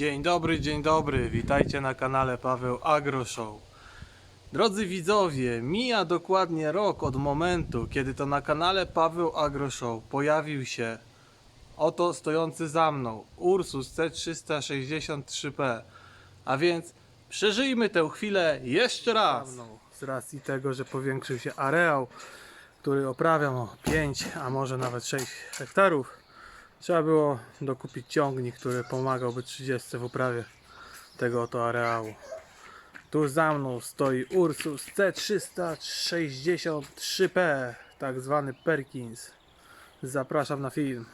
Dzień dobry, dzień dobry. Witajcie na kanale Paweł Agro Show. Drodzy widzowie, mija dokładnie rok od momentu, kiedy to na kanale Paweł Agro Show pojawił się oto stojący za mną Ursus C363P. A więc przeżyjmy tę chwilę jeszcze raz. Z racji tego, że powiększył się areał, który oprawiam o 5, a może nawet 6 hektarów, trzeba było dokupić ciągnik, który pomagałby 30 w uprawie tego oto areału. Tu za mną stoi Ursus C363P, tak zwany Perkins. Zapraszam na film.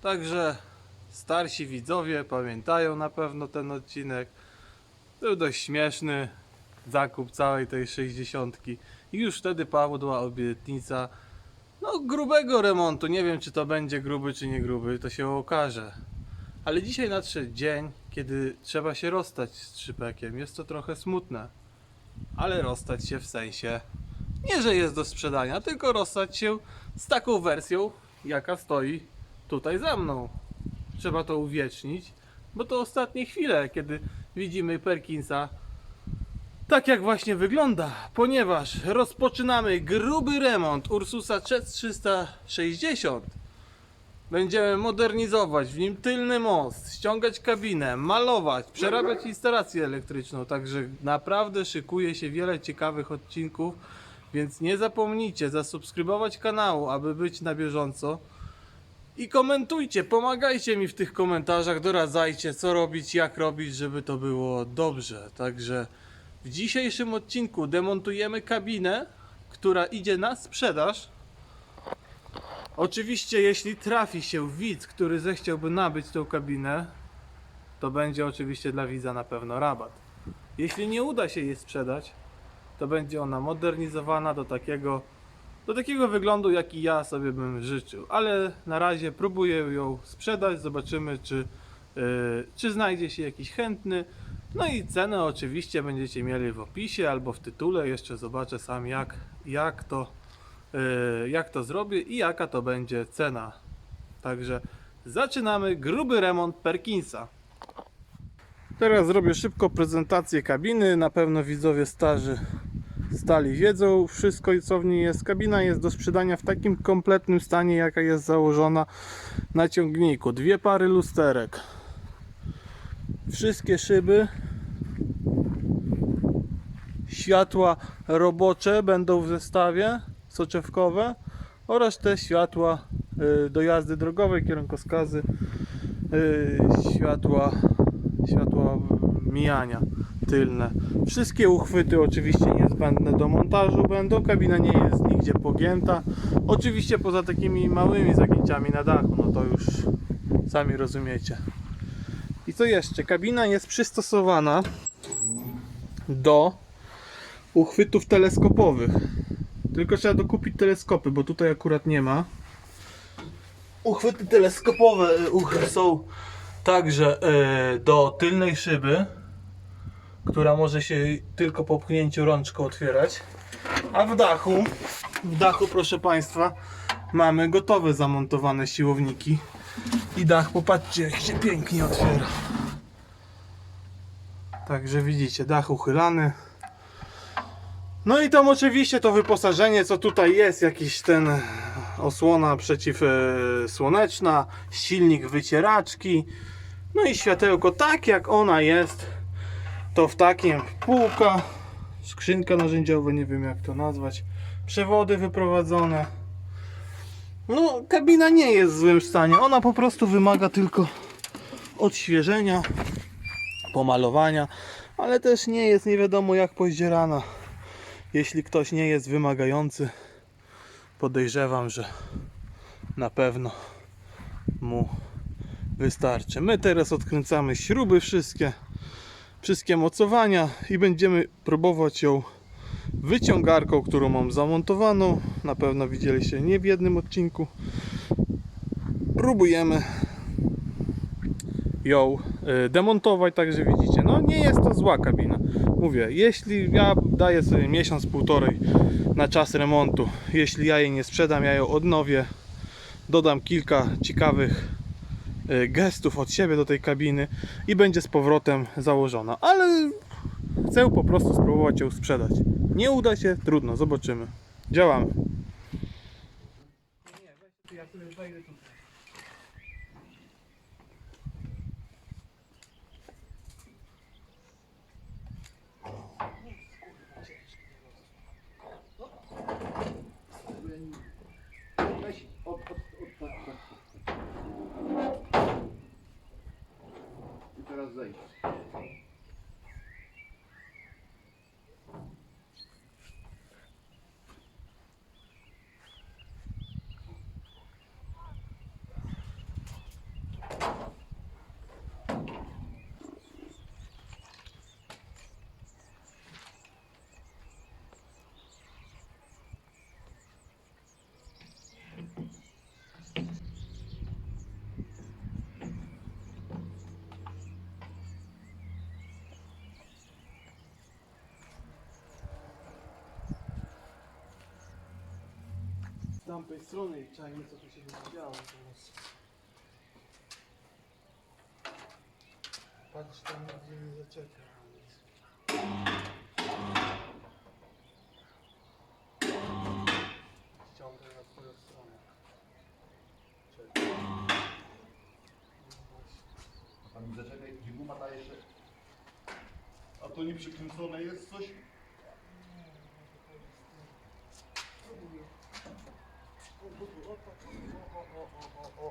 Także starsi widzowie pamiętają na pewno ten odcinek. Był dość śmieszny zakup całej tej 60. I już wtedy padła obietnica no grubego remontu. Nie wiem czy to będzie gruby czy nie gruby, to się okaże. Ale dzisiaj nadszedł dzień, kiedy trzeba się rozstać z trzypekiem. Jest to trochę smutne. Ale rozstać się w sensie nie, że jest do sprzedania, tylko rozstać się z taką wersją, jaka stoi tutaj za mną. Trzeba to uwiecznić, bo to ostatnie chwile, kiedy widzimy Perkinsa tak jak właśnie wygląda, ponieważ rozpoczynamy gruby remont Ursusa 360. Będziemy modernizować w nim tylny most, ściągać kabinę, malować, przerabiać instalację elektryczną, także naprawdę szykuje się wiele ciekawych odcinków, więc nie zapomnijcie zasubskrybować kanału, aby być na bieżąco. I komentujcie, pomagajcie mi w tych komentarzach, doradzajcie co robić, jak robić, żeby to było dobrze. Także w dzisiejszym odcinku demontujemy kabinę, która idzie na sprzedaż. Oczywiście, jeśli trafi się widz, który zechciałby nabyć tą kabinę, to będzie oczywiście dla widza na pewno rabat. Jeśli nie uda się jej sprzedać, to będzie ona modernizowana do takiego do takiego wyglądu, jaki ja sobie bym życzył. Ale na razie próbuję ją sprzedać, zobaczymy, czy, yy, czy znajdzie się jakiś chętny. No i cenę oczywiście będziecie mieli w opisie albo w tytule. Jeszcze zobaczę sam, jak, jak, to, yy, jak to zrobię i jaka to będzie cena. Także zaczynamy gruby remont Perkinsa. Teraz zrobię szybko prezentację kabiny. Na pewno widzowie starzy stali wiedzą wszystko co w niej jest. Kabina jest do sprzedania w takim kompletnym stanie jaka jest założona na ciągniku. Dwie pary lusterek. Wszystkie szyby. Światła robocze będą w zestawie soczewkowe oraz te światła y, do jazdy drogowej, kierunkowskazy, y, światła, światła mijania tylne. Wszystkie uchwyty oczywiście niezbędne do montażu będą. Kabina nie jest nigdzie pogięta. Oczywiście poza takimi małymi zagięciami na dachu, no to już sami rozumiecie. I co jeszcze? Kabina jest przystosowana do uchwytów teleskopowych. Tylko trzeba dokupić teleskopy, bo tutaj akurat nie ma. Uchwyty teleskopowe y, są także y, do tylnej szyby która może się tylko po pchnięciu rączką otwierać. A w dachu, w dachu proszę Państwa, mamy gotowe zamontowane siłowniki. I dach, popatrzcie jak się pięknie otwiera. Także widzicie, dach uchylany. No i tam oczywiście to wyposażenie, co tutaj jest, jakiś ten osłona przeciwsłoneczna, silnik wycieraczki, no i światełko tak jak ona jest to w takim półka, skrzynka narzędziowa, nie wiem jak to nazwać, przewody wyprowadzone. No, kabina nie jest w złym stanie, ona po prostu wymaga tylko odświeżenia, pomalowania, ale też nie jest nie wiadomo jak pozdzierana. Jeśli ktoś nie jest wymagający, podejrzewam, że na pewno mu wystarczy. My teraz odkręcamy śruby wszystkie wszystkie mocowania i będziemy próbować ją wyciągarką, którą mam zamontowaną. Na pewno widzieliście nie w jednym odcinku. Próbujemy ją y, demontować, także widzicie, no nie jest to zła kabina. Mówię, jeśli ja daję sobie miesiąc, półtorej na czas remontu, jeśli ja jej nie sprzedam, ja ją odnowię, dodam kilka ciekawych gestów od siebie do tej kabiny i będzie z powrotem założona, ale chcę po prostu spróbować ją sprzedać. Nie uda się, trudno, zobaczymy. Działamy. Tamtej strony i czajmy co tu się będzie działo teraz. Patrz tam gdzie mnie zaczeka. Ściągaj na twoją stronę. Czekaj. No. A tam zaczekaj, gdzie guma ta jeszcze. A to nie przykręcone jest coś? Tak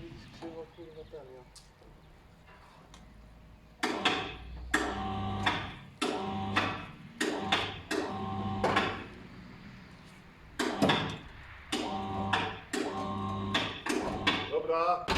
widzisz krzywo kurwa ten ja. Dobra.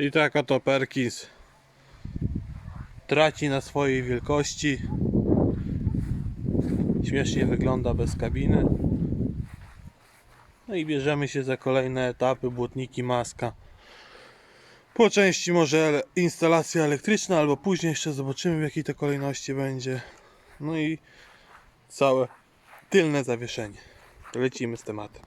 I tak oto Perkins traci na swojej wielkości. Śmiesznie wygląda bez kabiny. No i bierzemy się za kolejne etapy, błotniki, maska. Po części może instalacja elektryczna, albo później jeszcze zobaczymy w jakiej to kolejności będzie. No i całe tylne zawieszenie. Lecimy z tematem.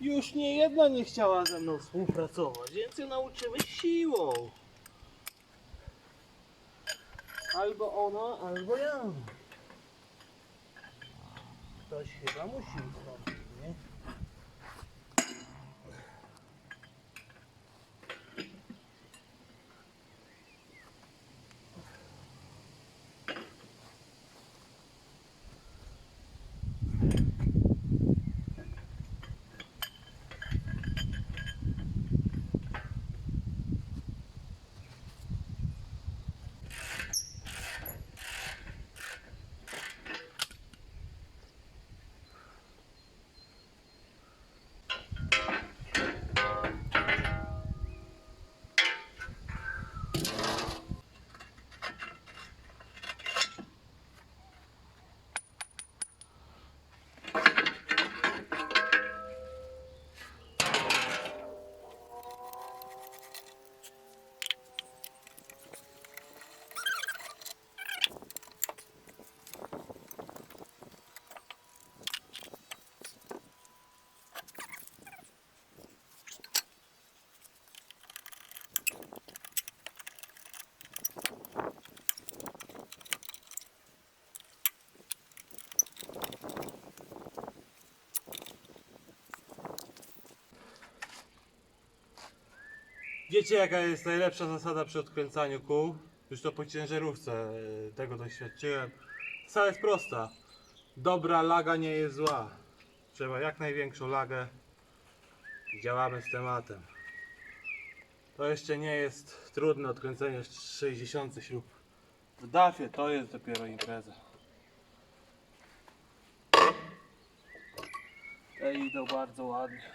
Już nie jedna nie chciała ze mną współpracować, więc ją nauczymy siłą. Albo ona, albo ja. Ktoś chyba musi. Wiecie jaka jest najlepsza zasada przy odkręcaniu kół? Już to po ciężarówce e, tego doświadczyłem. Zasada jest prosta. Dobra laga nie jest zła. Trzeba jak największą lagę. i Działamy z tematem. To jeszcze nie jest trudne odkręcenie 60 śrub. W DAFie to jest dopiero impreza. Te idą bardzo ładnie.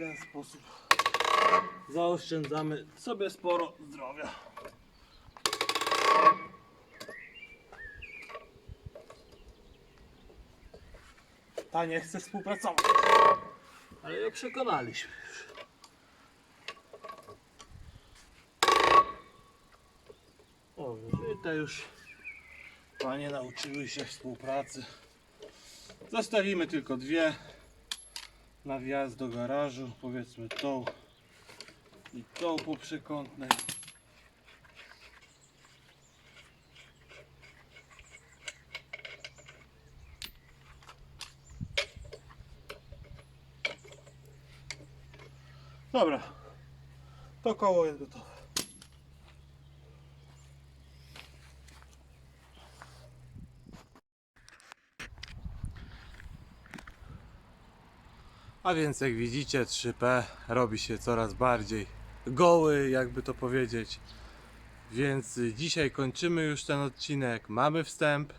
Ten sposób zaoszczędzamy sobie sporo zdrowia. Ta nie chce współpracować, ale ją przekonaliśmy już. O, i te już panie nauczyły się współpracy. Zostawimy tylko dwie na wjazd do garażu, powiedzmy tą i tą po przekątnej. Dobra, to koło jest gotowe. A więc jak widzicie 3P robi się coraz bardziej goły, jakby to powiedzieć. Więc dzisiaj kończymy już ten odcinek. Mamy wstęp.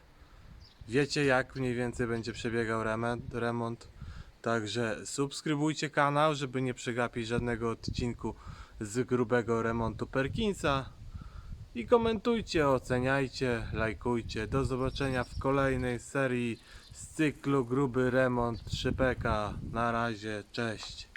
Wiecie jak mniej więcej będzie przebiegał remont. Także subskrybujcie kanał, żeby nie przegapić żadnego odcinku z grubego remontu Perkinsa. I komentujcie, oceniajcie, lajkujcie. Do zobaczenia w kolejnej serii z cyklu Gruby Remont 3PK. Na razie, cześć.